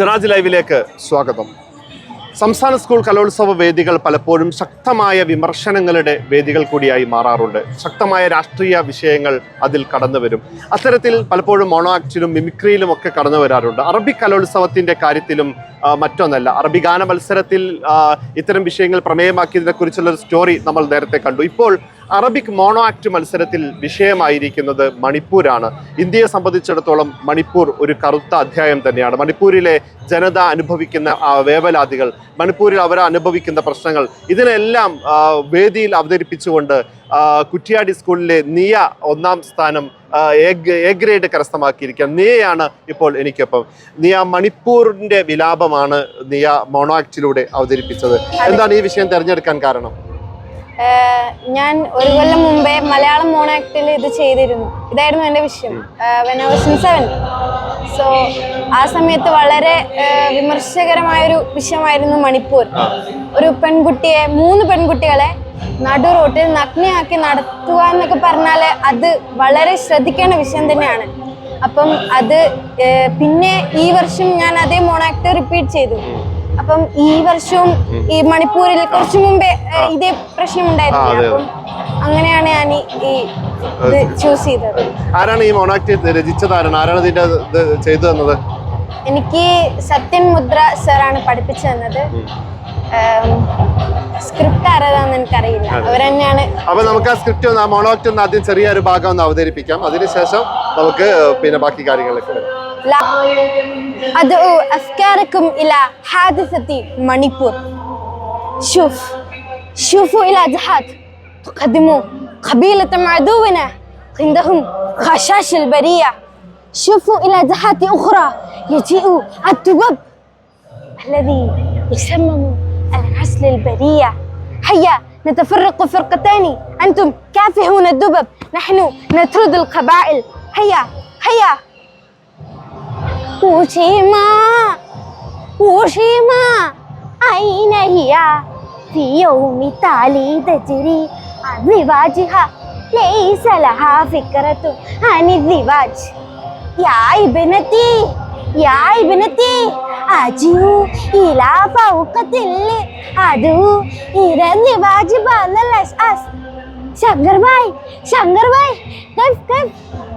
സിറാജ് ലൈവിലേക്ക് സ്വാഗതം. സംസ്ഥാന സ്കൂൾ കലോത്സവ വേദികൾ പലപ്പോഴും ശക്തമായ വിമർശനങ്ങളുടെ വേദികൾ കൂടിയായി മാറാറുണ്ട്. ശക്തമായ രാഷ്ട്രീയ വിഷയങ്ങൾ അതിൽ കടന്നു വരും അത്തരത്തിൽ പലപ്പോഴും മോണോ ആക്ടിലും മിമിക്രിയിലും ഒക്കെ കടന്നു വരാറുണ്ട്. അറബി കലോത്സവത്തിന്റെ കാര്യത്തിലും മറ്റൊന്നല്ല. അറബി ഗാന മത്സരത്തിൽ ഇത്തരം വിഷയങ്ങൾ പ്രമേയമാക്കിയതിനെ കുറിച്ചുള്ള ഒരു സ്റ്റോറി നമ്മൾ നേരത്തെ കണ്ടു. ഇപ്പോൾ അറബിക് മോണോ ആക്ട് മത്സരത്തിൽ വിഷയമായിരിക്കുന്നത് മണിപ്പൂരാണ്. ഇന്ത്യയെ സംബന്ധിച്ചിടത്തോളം മണിപ്പൂർ ഒരു കറുത്ത അധ്യായം തന്നെയാണ്. മണിപ്പൂരിലെ ജനത അനുഭവിക്കുന്ന വേവലാതികൾ മണിപ്പൂരിൽ അവർ അനുഭവിക്കുന്ന പ്രശ്നങ്ങൾ ഇതിനെല്ലാം വേദിയിൽ അവതരിപ്പിച്ചുകൊണ്ട് കുറ്റിയാടി സ്കൂളിലെ നിയ ഒന്നാം സ്ഥാനം എ ഗ്രേഡ് കരസ്ഥമാക്കിയിരിക്കുകയാണ്. നിയയാണ് ഇപ്പോൾ എനിക്കൊപ്പം. നിയ മണിപ്പൂരിന്റെ വിലാപമാണ് നിയ മോണോ ആക്ടിലൂടെ അവതരിപ്പിച്ചത്. എന്താണ് ഈ വിഷയം തിരഞ്ഞെടുക്കാൻ കാരണം? ഞാൻ ഒരു കൊല്ലം മുമ്പേ മലയാളം മോണാക്ടിൽ ഇത് ചെയ്തിരുന്നു. ഇതായിരുന്നു എന്റെ വിഷയം. വെൻ ഇൻ സെവൻ സോ ആ സമയത്ത് വളരെ വിമർശകരമായൊരു വിഷയമായിരുന്നു മണിപ്പൂർ. ഒരു പെൺകുട്ടിയെ മൂന്ന് പെൺകുട്ടികളെ നടു റോട്ടിൽ നഗ്നയാക്കി നടത്തുക എന്നൊക്കെ പറഞ്ഞാൽ അത് വളരെ ശ്രദ്ധിക്കേണ്ട വിഷയം തന്നെയാണ്. അപ്പം അത് പിന്നെ ഈ വർഷം ഞാൻ അതേ മോണാക്ട് റിപ്പീറ്റ് ചെയ്തു. അപ്പം ഈ വർഷവും ഈ മണിപ്പൂരിൽ കുറച്ചു മുമ്പേ ഇതേ പ്രശ്നം ഉണ്ടായിരുന്നു. അപ്പം അങ്ങനെയാണ് ഞാൻ ഈ ചൂസ് ചെയ്തത്. ആരാണ് ഈ മോണാക്ടി രചിച്ചത് ആരാണ് ആരാണ് ഇതിന്റെ ചെയ്തു തന്നത്? എനിക്ക് സത്യൻ മുദ്ര സാറാണ് പഠിപ്പിച്ചു തന്നത്. സ്ക്രിപ്റ്റ് ആരതാന്ന് എനിക്കറിയില്ല. അവർ തന്നെയാണ് അപ്പൊ നമുക്ക് ആ സ്ക്രിപ്റ്റ് ഒന്ന് ആ മോണോക്ട് ഒന്ന് ആദ്യം ചെറിയൊരു ഭാഗം ഒന്ന് അവതരിപ്പിക്കാം. അതിനുശേഷം നമുക്ക് പിന്നെ ബാക്കി കാര്യങ്ങളിലേക്ക് വരാം. لا. أدعو أفكاركم إلى حادثة مانيبور شوف شوفوا إلى جهات تقدموا قبيلة عدونا عندهم خشاش البرية. شوفوا إلى جهات أخرى يجيء الدبب الذي يسمم العسل البرية. هيا نتفرق فرقتين. أنتم كافحون الدبب نحن نطرد القبائل. هيا هيا. وشيما وشيما أين هي في يوم التالي تجري عن زواجها ليس لها فكرة عن الزواج يا ابنتي يا ابنتي أجو إلى فوق تل أدو إلى الزواج بعد الأساس شنكر باي شنكر باي كيف كيف في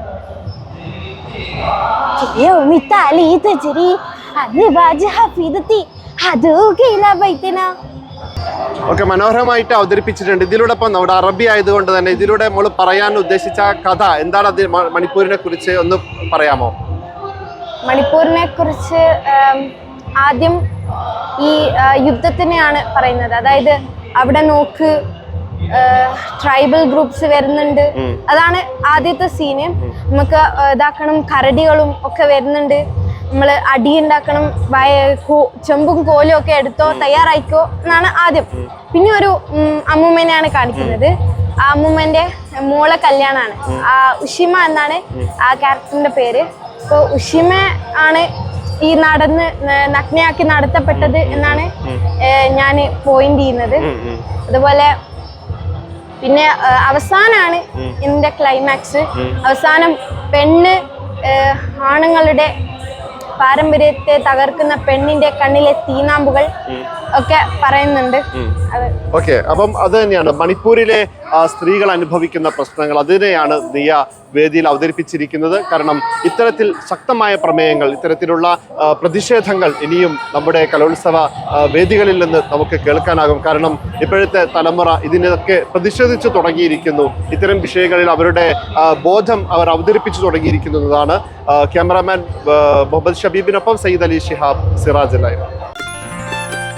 يوم التالي تجري الزواج حفيظتي أدو إلى بيتنا ഓക്കെ മനോഹരമായിട്ട് അവതരിപ്പിച്ചിട്ടുണ്ട് ഇതിലൂടെ ഇപ്പം നമ്മുടെ അറബി ആയതുകൊണ്ട് തന്നെ ഇതിലൂടെ നമ്മൾ പറയാൻ ഉദ്ദേശിച്ച കഥ എന്താണ് അത് മ- മണിപ്പൂരിനെ കുറിച്ച് ഒന്ന് പറയാമോ മണിപ്പൂരിനെ കുറിച്ച് ആദ്യം ഈ ആ, യുദ്ധത്തിനെയാണ് പറയുന്നത് അതായത് അവിടെ നോക്ക് ട്രൈബൽ ഗ്രൂപ്പ്സ് വരുന്നുണ്ട്. അതാണ് ആദ്യത്തെ സീന് നമുക്ക് ഇതാക്കണം കരടികളും ഒക്കെ വരുന്നുണ്ട്. നമ്മൾ അടി ഉണ്ടാക്കണം ചെമ്പും കോലും ഒക്കെ എടുത്തോ തയ്യാറായിക്കോ എന്നാണ് ആദ്യം. പിന്നെ ഒരു അമ്മൂമ്മനെയാണ് കാണിക്കുന്നത്. ആ അമ്മൂമ്മന്റെ മോളെ കല്യാണമാണ് ആ ഉഷിമ എന്നാണ് ആ ക്യാരക്ടറിന്റെ പേര്. അപ്പോൾ ഉഷിമ ആണ് ഈ നടന്ന് നഗ്നയാക്കി നടത്തപ്പെട്ടത് എന്നാണ് ഞാൻ പോയിന്റ് ചെയ്യുന്നത്. അതുപോലെ പിന്നെ അവസാനാണ് ഇതിന്റെ ക്ലൈമാക്സ് അവസാനം പെണ്ണ് ആണുങ്ങളുടെ പാരമ്പര്യത്തെ തകർക്കുന്ന പെണ്ണിന്റെ കണ്ണിലെ തീനാമ്പുകൾ. ഒക്കെ പറയുന്നുണ്ട്. ഓക്കെ അപ്പം അത് തന്നെയാണ്. മണിപ്പൂരിലെ സ്ത്രീകൾ അനുഭവിക്കുന്ന പ്രശ്നങ്ങൾ. അതിനെയാണ് ദിയ വേദിയിൽ അവതരിപ്പിച്ചിരിക്കുന്നത്. കാരണം ഇത്തരത്തിൽ ശക്തമായ പ്രമേയങ്ങൾ ഇത്തരത്തിലുള്ള പ്രതിഷേധങ്ങൾ ഇനിയും നമ്മുടെ കലോത്സവ വേദികളിൽ നിന്ന് നമുക്ക് കേൾക്കാനാകും. കാരണം ഇപ്പോഴത്തെ തലമുറ ഇതിനൊക്കെ പ്രതിഷേധിച്ചു തുടങ്ങിയിരിക്കുന്നു. ഇത്തരം വിഷയങ്ങളിൽ അവരുടെ ബോധം അവർ അവതരിപ്പിച്ചു തുടങ്ങിയിരിക്കുന്നതാണ്. Cameraman Muhammad ഷബീബിനൊപ്പം Sayyid Ali Shihab Siraj live